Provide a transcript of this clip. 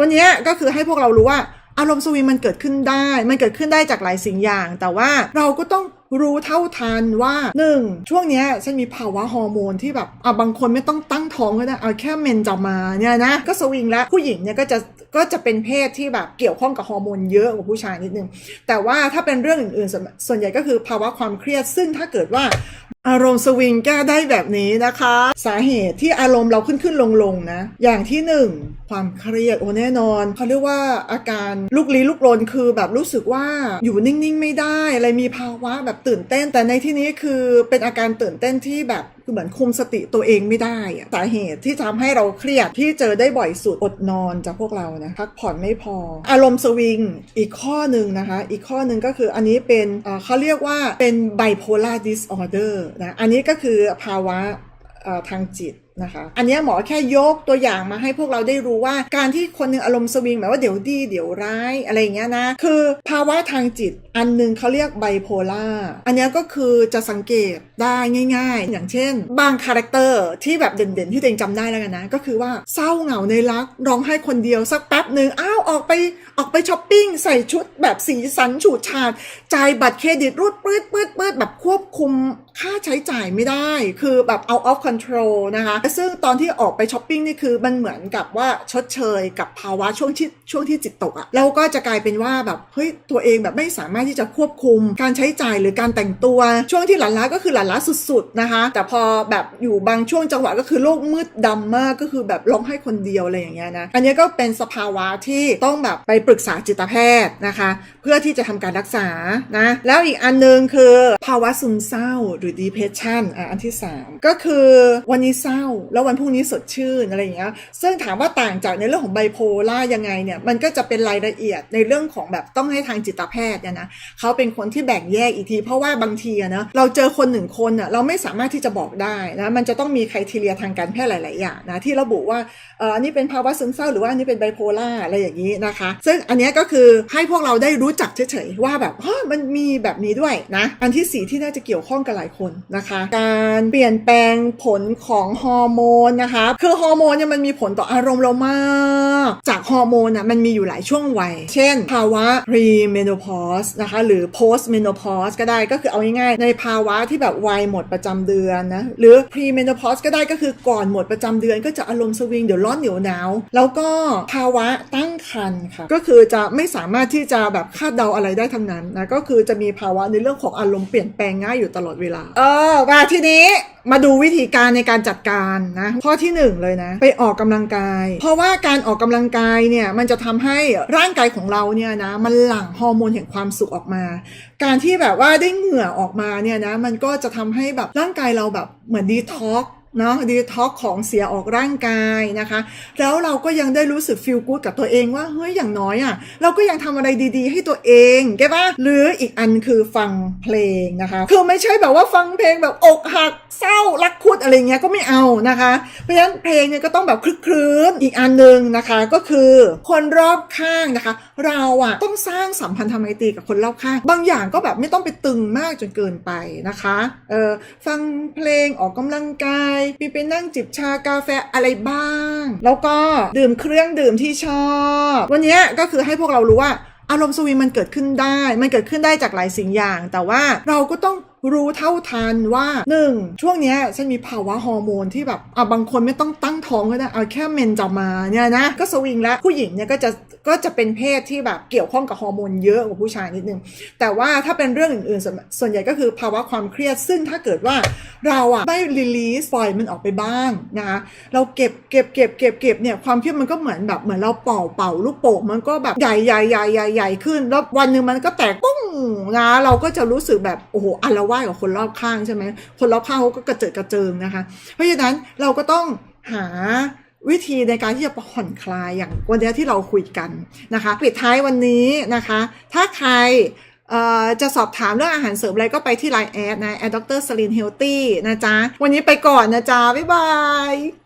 วันนี้ก็คือให้พวกเรารู้ว่าอารมณ์สวิงมันเกิดขึ้นได้ มันเกิดขึ้นได้จากหลายสิ่งอย่าง แต่ว่าเราก็ต้องรู้เท่าทันว่าหนึ่งช่วงนี้ฉันมีภาวะฮอร์โมนที่แบบอะบางคนไม่ต้องตั้งท้องก็ได้เอาแค่เมนจะมาเนี่ยนะก็สวิงแล้วผู้หญิงเนี่ยก็จะก็จะเป็นเพศที่แบบเกี่ยวข้องกับฮอร์โมนเยอะกว่าผู้ชายนิดนึงแต่ว่าถ้าเป็นเรื่องอื่นๆ ส่วนใหญ่ก็คือภาวะความเครียดซึ่งถ้าเกิดว่า อารมณ์สวิงแก้ได้แบบนี้นะคะ สาเหตุที่อารมณ์เราขึ้นขึ้นลงลงนะ อย่างที่หนึ่งความเครียดโอ้แน่นอนเขาเรียกว่าอาการลุกลี้ลุกลนคือแบบรู้สึกว่าอยู่นิ่งๆ ไม่ได้อะไรมีภาวะแบบตื่นเต้น แต่ในที่นี้คือเป็นอาการตื่นเต้นที่แบบคือเหมือนคุมสติตัวเองไม่ได้สาเหตุที่ทำให้เราเครียดที่เจอได้บ่อยสุดอดนอนจากพวกเรานะพักผ่อนไม่พอ อารมณ์สวิงอีกข้อหนึ่งนะคะ อีกข้อหนึ่งก็คืออันนี้เป็นเอ่อเขาเรียกว่าเป็น bipolar disorder นะอันนี้ก็คือภาวะทางจิต นะคะ อันนี้หมอแค่ยกตัวอย่างมาให้พวกเราได้รู้ว่าการที่คนหนึงอารมณ์สวิงแบบว่าเดี๋ยวดีเดี๋ยวร้ายอะไรอย่างเงี้ยนะ คือภาวะทางจิตอันหนึงเขาเรียกไบโพล่าอันนี้ก็คือจะสังเกตได้ง่าย ๆ อย่างเช่น บางคาแรคเตอร์ที่แบบเด่นๆ ที่ตัวเองจำได้แล้วกันนะ ก็คือว่าเศร้าเหงาในรักร้องไห้คนเดียวสักแป๊บหนึ่งอ้าวออกไปออกไปช้อปปิ้งใส่ชุดแบบสีสันฉูดฉาดจ่ายบัตรเครดิตรูดปื๊ดปื๊ดปื๊ดแบบควบคุมค่าใช้จ่ายไม่ได้ คือแบบ out of control นะคะซึ่งตอนที่ออกไปช้อปปิ้งนี่คือมันเหมือนกับว่าชดเชยกับภาวะช่วงที่ช่วงที่จิตตกอะแล้วก็จะกลายเป็นว่าแบบเฮ้ยตัวเองแบบไม่สามารถที่จะควบคุม การใช้จ่ายหรือการแต่งตัวช่วงที่หลานล้าก็คือหลานล้าสุดๆนะคะ แต่พอแบบอยู่บางช่วงจังหวะก็คือโลกมืดดำมากก็คือแบบร้องไห้คนเดียวอะไรอย่างเงี้ยนะอันนี้ก็เป็นสภาวะที่ต้องแบบไปปรึกษาจิตแพทย์นะคะ เพื่อที่จะทำการรักษานะแล้วอีกอันนึงคือภาวะซึมเศร้าหรือ depression อะอันที่ 3 ก็คือวันนี้เศร้าแล้ววันพรุ่งนี้สดชื่นอะไรอย่างเงี้ยซึ่งถามว่าต่างจากในเรื่องของไบโพล่ายังไงเนี่ยมันก็จะเป็นรายละเอียดในเรื่องของแบบต้องให้ทางจิตแพทย์เนี่ยนะเขาเป็นคนที่แบ่งแยกอีกทีเพราะว่าบางทีอะนะเราเจอคนหนึ่งคนอะเราไม่สามารถที่จะบอกได้นะมันจะต้องมีคุณทีเรียทางการแพทย์หลาย ๆ อย่างนะที่ระบุว่าเอออันนี้เป็นภาวะซึมเศร้าหรือว่าอันนี้เป็นไบโพล่าอะไรอย่างนี้นะคะ ซึ่งอันนี้ก็คือให้พวกเราได้รู้จักเฉย ๆ ว่าแบบฮะมันมีแบบนี้ด้วยนะอันที่สี่ที่น่าจะเกี่ยวข้องกับหลายคนนะคะ การเปลี่ยนแปลงผลของฮอร์โมนนะคะคือฮอร์โมนเนี่ยมันมีผลต่ออารมณ์เรามาก จากฮอร์โมนอะมันมีอยู่หลายช่วงวัย เช่น ภาวะ premenopause นะคะหรือ postmenopause ก็ได้ก็คือเอาง่ายๆในภาวะที่แบบวัยหมดประจำเดือนนะหรือ premenopause ก็ได้ก็คือก่อนหมดประจำเดือนก็จะอารมณ์สวิงเดี๋ยวร้อนเดี๋ยวหนาวแล้วก็ภาวะตั้งครรภ์ค่ะก็คือจะไม่สามารถที่จะแบบคาดเดาอะไรได้ทั้งนั้นนะก็คือจะมีภาวะในเรื่องของอารมณ์เปลี่ยนแปลงง่ายอยู่ตลอดเวลา เออมาทีนี้มาดูวิธีการในการจัดการนะข้อที่หนึ่งเลยนะ ไปออกกำลังกาย เพราะว่าการออกกำลังกายเนี่ยมันจะทำให้ร่างกายของเราเนี่ยนะมันหลั่งฮอร์โมนแห่งความสุขออกมา การที่แบบว่าได้เหงื่อออกมาเนี่ยนะมันก็จะทำให้แบบร่างกายเราแบบเหมือนดีท็อก เนาะดีท็อกของเสียออกร่างกายนะคะ แล้วเราก็ยังได้รู้สึกฟีลกู๊ดกับตัวเองว่าเฮ้ยอย่างน้อยอะ่ะเราก็ยังทำอะไรดี ๆ ให้ตัวเองแกปะหรืออีกอันคือฟังเพลงนะคะ คือไม่ใช่แบบว่าฟังเพลงแบบอกหักเศร้ารักคุดอะไรเงี้ยก็ไม่เอานะคะ เพราะฉะนั้นเพลงเนี่ยก็ต้องแบบคลึกครื้นอีกอันหนึ่งนะคะก็คือคนรอบข้างนะคะ เราอะต้องสร้างสัมพันธไมตรีกับคนรอบข้าง บางอย่างก็แบบไม่ต้องไปตึงมากจนเกินไปนะคะเออฟังเพลงออกกำลังกายมีไปนั่งจิบชากาแฟอะไรบ้าง แล้วก็ดื่มเครื่องดื่มที่ชอบ วันนี้ก็คือให้พวกเรารู้ว่าอารมณ์สวิงมันเกิดขึ้นได้ มันเกิดขึ้นได้จากหลายสิ่งอย่าง แต่ว่าเราก็ต้อง รู้เท่าทันว่าหนึ่งช่วงเนี้ยฉันมีภาวะฮอร์โมนที่แบบอะบางคนไม่ต้องตั้งท้องก็ได้เอาแค่เมนจะมาเนี่ยนะก็สวิงแล้วผู้หญิงเนี่ยก็จะก็จะเป็นเพศที่แบบเกี่ยวข้องกับฮอร์โมนเยอะกว่าผู้ชายนิดนึงแต่ว่าถ้าเป็นเรื่องอื่นๆส่วนส่วนใหญ่ก็คือภาวะความเครียดซึ่งถ้าเกิดว่าเราอะไม่รีลีสปล่อยมันออกไปบ้างนะคะเราเก็บเก็บเก็บเก็บเก็บเนี่ยความเครียดมันก็เหมือนแบบเหมือนเราเป่าเป่าลูกโป่งมันก็แบบใหญ่ใหญ่ใหญ่ใหญ่ใหญ่ขึ้น แล้ววันหนึ่งมันก็แตกปุ้ง นะเราก็จะรู้สึกแบบโอ้โหอัลวาดกับคนรอบข้างใช่ไหมคนรอบข้างเขาก็กระเจิดกระเจิงนะคะ เพราะฉะนั้นเราก็ต้องหาวิธีในการที่จะผ่อนคลายอย่างวันนี้ที่เราคุยกันนะคะปิดท้ายวันนี้นะคะ ถ้าใครจะสอบถามเรื่องอาหารเสริมอะไรก็ไปที่ไลน์แอดนะแอดด็อกเตอร์สลินเฮลตี้นะจ๊ะ วันนี้ไปก่อนนะจ๊ะ บ๊ายบาย